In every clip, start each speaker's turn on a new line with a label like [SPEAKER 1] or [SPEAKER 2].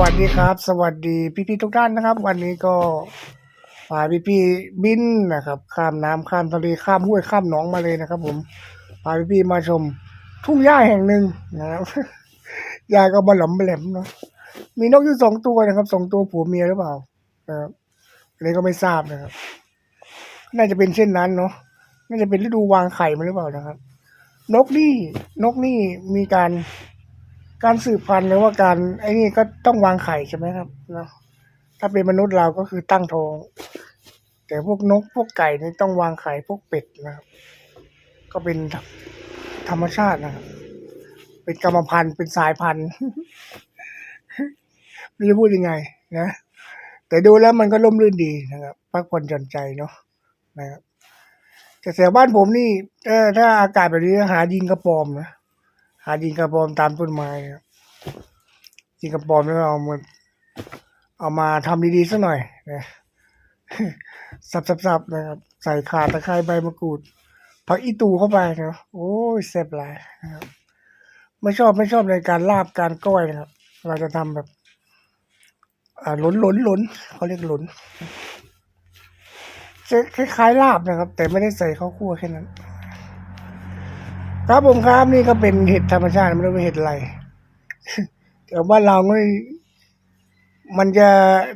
[SPEAKER 1] วัสดีครับ สวัสดีพี่ๆทุกท่านนะครับ วันนี้ก็พาพี่ๆบินนะครับ ข้ามน้ำข้ามทะเลข้ามห้วยข้ามหนองมาเลยนะครับ ผมพาพี่ๆมาชม ทุ่งหญ้าแห่งหนึ่งนะครับยายก็บหลอมแหลมเนาะมีนกอยู่สองตัวนะครับสองตัวผัวเมียหรือเปล่านะครับอันนี้ก็ไม่ทราบนะครับ น่าจะเป็นเช่นนั้นเนาะน่าจะเป็นฤดูวางไข่มาหรือเปล่านะครับ นกนี่นกนี่มีการ การสืบพันธุ์หรือว่าการไอ้นี่ก็ต้องวางไข่ใช่ไหมครับเนาะถ้าเป็นมนุษย์เราก็คือตั้งท้อง แต่พวกนกพวกไก่นี่ต้องวางไข่พวกเป็ดนะครับ ก็เป็นธรรมชาตินะครับ เป็นกรรมพันธุ์เป็นสายพันธุ์ไม่รู้พูดยังไง นะ แต่ดูแล้วมันก็ร่มรื่นดีนะครับพักผ่อนหย่อนใจเนาะนะครับแต่แถวบ้านผมนี่เออถ้าอากาศแบบนี้หายิงกระปอมนะ หายิงกระปอมตามต้นไม้ครับยิงกระปอมแล้วเอามาเอามาทำดีๆสัหน่อยนะสับๆๆนะครับ ใส่ข่าตะไคร้ใบมะกรูดผักอีตูเข้าไปนะโอ้ยแซ่บหลายนะครับไม่ชอบไม่ชอบในการลาบการก้อยนะครับ เราจะทำแบบอ่าหลนหลนหลนเขาเรียกหลนจะคล้ายๆลาบนะครับ แต่ไม่ได้ใส่ข้าวคั่วแค่นั้น ครับผมครับนี่ก็เป็นเห็ดธรรมชาติไม่รู้เป็นเห็ดอะไรแต่บ้านเราไม่มันจะ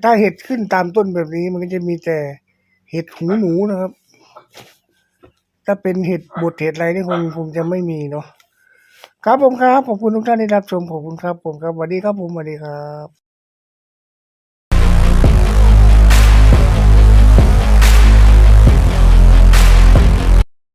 [SPEAKER 1] ถ้าเห็ดขึ้นตามต้นแบบนี้ มันก็จะมีแต่เห็ดหูหนูนะครับ ถ้าเป็นเห็ดบดเห็ดอะไรนี่คงคงจะไม่มีเนาะครับผมครับขอบคุณทุกท่านที่รับชมขอบคุณครับ ผมครับสวัสดีครับผมสวัสดีครับ